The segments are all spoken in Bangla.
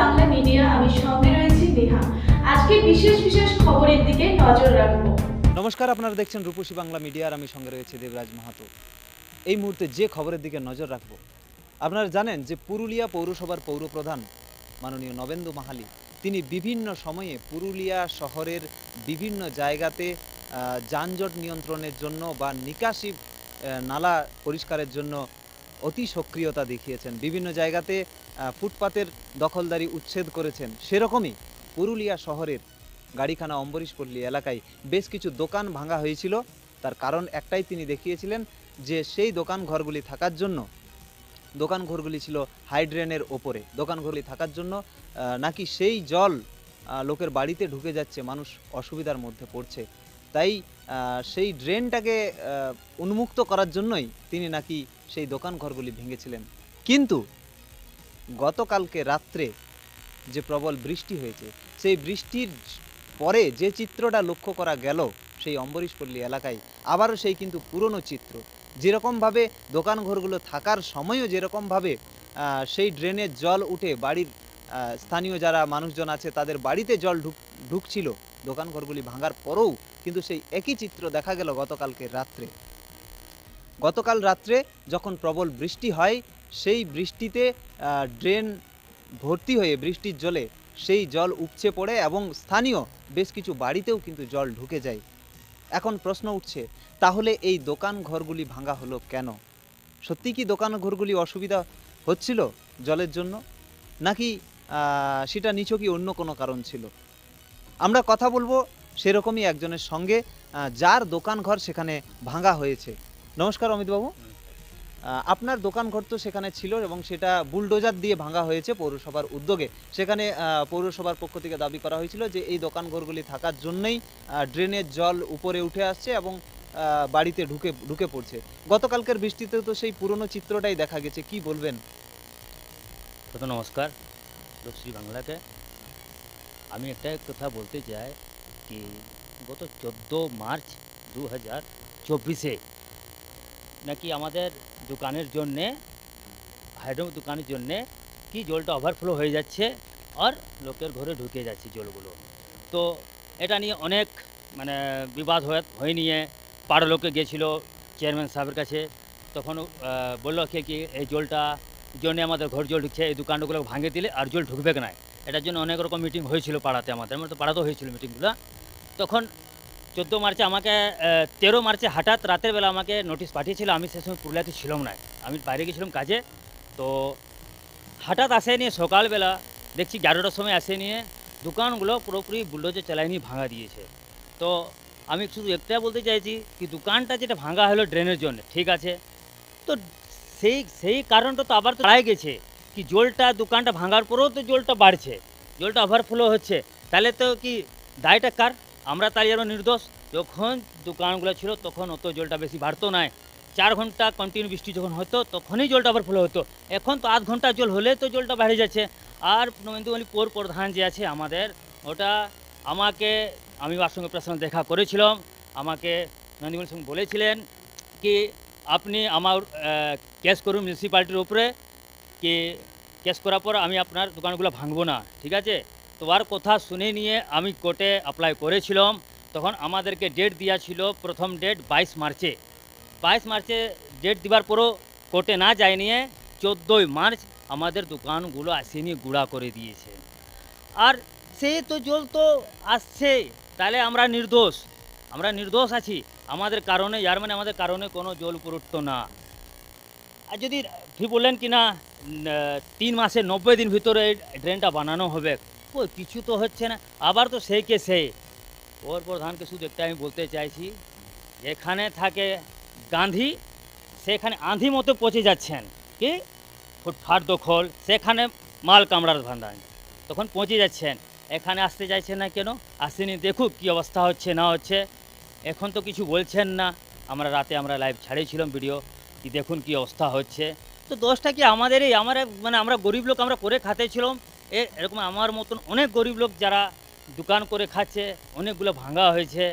বাংলা মিডিয়া আমি সঙ্গে রয়েছি নেহা। আজকে বিশেষ বিশেষ খবরের দিকে নজর রাখব। নমস্কার, আপনারা দেখছেন রূপসী বাংলা মিডিয়ার আমি সঙ্গে রয়েছে দেবরাজ মাহাতো। এই মুহূর্তে যে খবরের দিকে নজর রাখব, আপনারা জানেন যে পুরুলিয়া পৌরসভার পৌরপ্রধান মাননীয় নবেন্দু মাহালি, তিনি বিভিন্ন সময়ে পুরুলিয়া শহরের বিভিন্ন জায়গাতে যানজট নিয়ন্ত্রণের জন্য বা নিকাশি নালা পরিষ্কারের জন্য অতি সক্রিয়তা দেখিয়েছেন। বিভিন্ন জায়গাতে ফুটপাতের দখলদারি উচ্ছেদ করেছেন সেরকমই পুরুলিয়া শহরের গাড়িখানা অম্বরীশপল্লী এলাকায় বেশ কিছু দোকান ভাঙা হয়েছিল। তার কারণ একটাই তিনি দেখিয়েছিলেন যে সেই দোকান ঘরগুলি থাকার জন্য, দোকান ঘরগুলি ছিল হাইড্রেনের ওপরে। দোকান ঘরগুলি থাকার জন্য নাকি সেই জল লোকের বাড়িতে ঢুকে যাচ্ছে, মানুষ অসুবিধার মধ্যে পড়ছে। তাই সেই ড্রেনটাকে উন্মুক্ত করার জন্যই তিনি নাকি সেই দোকান ঘরগুলি ভেঙেছিলেন। কিন্তু গতকালকে রাত্রে যে প্রবল বৃষ্টি হয়েছে, সেই বৃষ্টির পরে যে চিত্রটা লক্ষ্য করা গেল সেই অম্বরীশপল্লী এলাকায়, আবারও সেই কিন্তু পুরনো চিত্র। যেরকমভাবে দোকান ঘরগুলো থাকার সময়ও যেরকমভাবে সেই ড্রেনের জল উঠে বাড়ির স্থানীয় যারা মানুষজন আছে তাদের বাড়িতে জল ঢুক, ঢুকছিল, দোকান ঘরগুলি ভাঙার পরেও কিন্তু সেই একই চিত্র দেখা গেল গতকালকে রাত্রে। গতকাল রাত্রে যখন প্রবল বৃষ্টি হয় সেই বৃষ্টিতে ড্রেন ভর্তি হয়ে বৃষ্টির জলে সেই জল উপচে পড়ে এবং স্থানীয় বেশ কিছু বাড়িতেও কিন্তু জল ঢুকে যায়। এখন প্রশ্ন উঠছে, তাহলে এই দোকান ঘরগুলি ভাঙা হলো কেন? সত্যি কি দোকান ঘরগুলি অসুবিধা হচ্ছিল জলের জন্য? নাকি সেটা নিছকই অন্য কোনো কারণ ছিল? আমরা কথা বলব সেরকমই একজনের সঙ্গে যার দোকান ঘর সেখানে ভাঙা হয়েছে। নমস্কার অমিতবাবু। আপনার দোকান ঘর তো সেখানে ছিল এবং সেটা বুলডোজার দিয়ে ভাঙা হয়েছে পৌরসভার উদ্যোগে। সেখানে পৌরসভার পক্ষ থেকে দাবি করা হয়েছিল যে এই দোকান ঘরগুলি থাকার জন্যই ড্রেনের জল উপরে উঠে আসছে এবং বাড়িতে ঢুকে ঢুকে পড়ছে। গতকালকের বৃষ্টিতে তো সেই পুরনো চিত্রটাই দেখা গেছে, কি বলবেন? তো নমস্কার শ্রী বাংলাকে আমি একটা কথা বলতে চাই কি গত চোদ্দ মার্চ দু হাজার চব্বিশে নাকি আমাদের দোকানের জন্যে হাইড্রো দোকানের জন্যে কি জলটা ওভারফ্লো হয়ে যাচ্ছে আর লোকের ঘরে ঢুকে যাচ্ছে জলগুলো তো এটা নিয়ে অনেক মানে বিবাদ হয়ে নিয়ে পাড়া লোকে গেছিল চেয়ারম্যান সাহেবের কাছে তখন বলল কি কি এই জলটা জন্য আমাদের ঘর জল ঢুকছে এই দোকানগুলো ভাঙে দিলে আর জল ঢুকবে না এটার জন্য অনেক রকম মিটিং হয়েছিল পাড়াতে আমাদের আমার তো পাড়াতেও হয়েছিল মিটিংগুলো তখন চোদ্দ মার্চে আমাকে তেরো মার্চে হঠাৎ রাতের বেলা আমাকে নোটিশ পাঠিয়েছিল, আমি সে সময় পুরুলিয়াতে ছিলাম না। আমি বাইরে গেছিলাম কাজে, তো হঠাৎ আসে নিয়ে সকালবেলা দেখছি এগারোটার সময় আসে নিয়ে দোকানগুলো পুরোপুরি বুলডোজে চালাই নিয়ে ভাঙা দিয়েছে। তো আমি শুধু একটা বলতে চাইছি কি দোকানটা যেটা ভাঙা হলো ড্রেনের জন্য, ঠিক আছে? তো সেই সেই কারণটা তো আবার তো দাঁড়ায় গেছে কি জলটা, দোকানটা ভাঙার পরেও তো জলটা বাড়ছে, জলটা ওভারফ্লো হচ্ছে। তাহলে তো কি দায়টা কার? আমরা তাই আরও নির্দোষ। যখন দোকানগুলো ছিল, তখন অত জলটা বেশি বাড়তো না। চার ঘণ্টা কন্টিনিউ বৃষ্টি যখন হতো, তখনই জলটা আবার ওভারফ্লো হতো। এখন তো আধ ঘণ্টা জল হলে তো জলটা বেড়ে যাচ্ছে। আর নবেন্দুমণি পৌর প্রধান যে আছে আমাদের, ওটা আমাকে, আমি ওর সঙ্গে প্রশ্ন দেখা করেছিলাম। আমাকে নন্দীমণির সঙ্গে বলেছিলেন কি, আপনি আমার কেস করুন মিউনিসিপ্যালিটির উপরে। কি কেস করার পর আমি আপনার দোকানগুলো ভাঙবো না, ঠিক আছে? তো আর কথা শুনে নিয়ে আমি কোর্টে অ্যাপ্লাই করেছিলাম। তখন আমাদেরকে ডেট দেওয়া ছিল প্রথম ডেট বাইশ মার্চে। বাইশ মার্চে ডেট দেওয়ার পরও কোর্টে না যায় নিয়ে চোদ্দোই মার্চ আমাদের দোকানগুলো আসে নিয়ে গুঁড়া করে দিয়েছে। আর সে তো জল তো আসছে, তাহলে আমরা নির্দোষ। আমরা নির্দোষ আছি। আমাদের কারণে যার মানে আমাদের কারণে কোনো জল উঠতো না। আর যদি ঠিক বললেন কি না তিন মাসে নব্বই দিন ভিতরে ড্রেনটা বানানো হবে। ও কিছু তো হচ্ছে না, আবার তো সেই কে সেই ওর প্রধানকে শুধু একটা আমি বলতে চাইছি, যেখানে থাকে গান্ধী, সেখানে আঁধি মতো পচে যাচ্ছেন। কি? ফুটফাট দখল, সেখানে মাল কামড়ার ভান্ডার। তখন পৌঁছে যাচ্ছেন। এখানে আসতে চাইছেন না কেন? আসেনি, দেখুক কি অবস্থা হচ্ছে, না হচ্ছে। এখন তো কিছু বলছেন না। আমরা রাতে আমরা লাইভ ছাড়িয়েছিলাম ভিডিও কি দেখুন কি অবস্থা হচ্ছে। তো দোষটা কি আমাদেরই? আমার মানে আমরা গরিব লোক, আমরা করে খাতেছিলাম। এরকম আমার মতন অনেক গরিব লোক যারা দোকান করে খাচ্ছে, অনেকগুলো ভাঙা হয়েছে,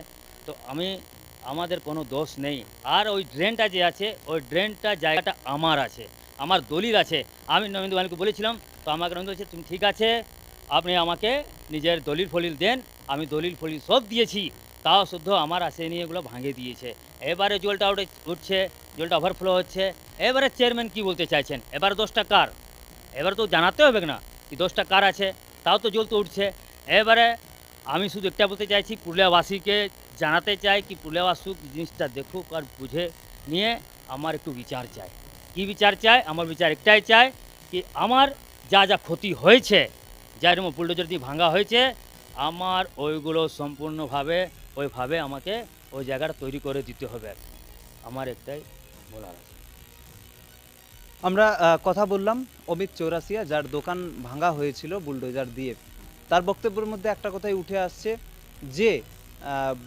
তো আমি, আমাদের কোনো দোষ নেই। আর ওই ড্রেনটা যে আছে, ওই ড্রেনটা জায়গাটা আমার আছে, আমার দলিল আছে। আমি নরেন্দ্র মালিককে বলেছিলাম, তো আমাকে নরেন্দ্র বলছে, তুমি ঠিক আছে, আপনি আমাকে নিজের দলিল ফলিল দেন, আমি দলিল ফলিল সব দিয়েছি, তাও শুদ্ধ আমার আসে নিয়ে এগুলো ভাঙে দিয়েছে। এবারে জলটা উঠে, উঠছে, জলটা ওভারফ্লো হচ্ছে। এবারে চেয়ারম্যান কি বলতে চাইছেন? এবার দোষটা কার? এবার তো জানাতে হবে না। কি দোষটা কার আছে? তাও তো জ্বলতে উঠছে। এবারে আমি শুধু একটা বলতে চাইছি, পুরুলিয়াবাসীকে জানাতে চাই কি পুরুলিয়াবাসুক জিনিসটা দেখুক আর বুঝে নিয়ে আমার একটু বিচার চাই কি বিচার চাই আমার বিচার একটাই চাই কি আমার যা যা ক্ষতি হয়েছে, যা এরকম বুলডোজার দিয়ে ভাঙা হয়েছে, আমার ওইগুলো সম্পূর্ণভাবে, ওইভাবে আমাকে ওই জায়গাটা তৈরি করে দিতে হবে। আমার একটাই বলার আছে। আমরা কথা বললাম অমিত চৌরাসিয়া যার দোকান ভাঙা হয়েছিল বুলডোজার দিয়ে। তার বক্তব্যের মধ্যে একটা কথাই উঠে আসছে যে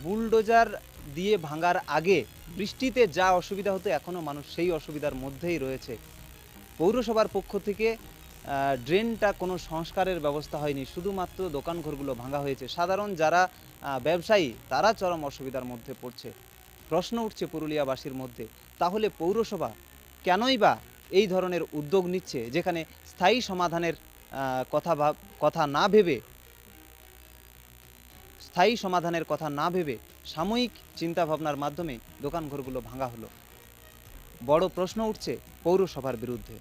বুলডোজার দিয়ে ভাঙার আগে বৃষ্টিতে যা অসুবিধা হতো এখনও মানুষ সেই অসুবিধার মধ্যেই রয়েছে। পৌরসভার পক্ষ থেকে ড্রেনটা কোনো সংস্কারের ব্যবস্থা হয়নি, শুধুমাত্র দোকানঘরগুলো ভাঙা হয়েছে। সাধারণ যারা ব্যবসায়ী, তারা চরম অসুবিধার মধ্যে পড়ছে। প্রশ্ন উঠছে পুরুলিয়াবাসীর মধ্যে, তাহলে পৌরসভা কেনই বা এই ধরনের উদ্যোগ নিচ্ছে, যেখানে স্থায়ী সমাধানের কথা কথা না ভেবে, স্থায়ী সমাধানের কথা না ভেবে সাময়িক চিন্তাভাবনার মাধ্যমে দোকানঘরগুলো ভাঙা হলো। বড় প্রশ্ন উঠছে পৌরসভার বিরুদ্ধে।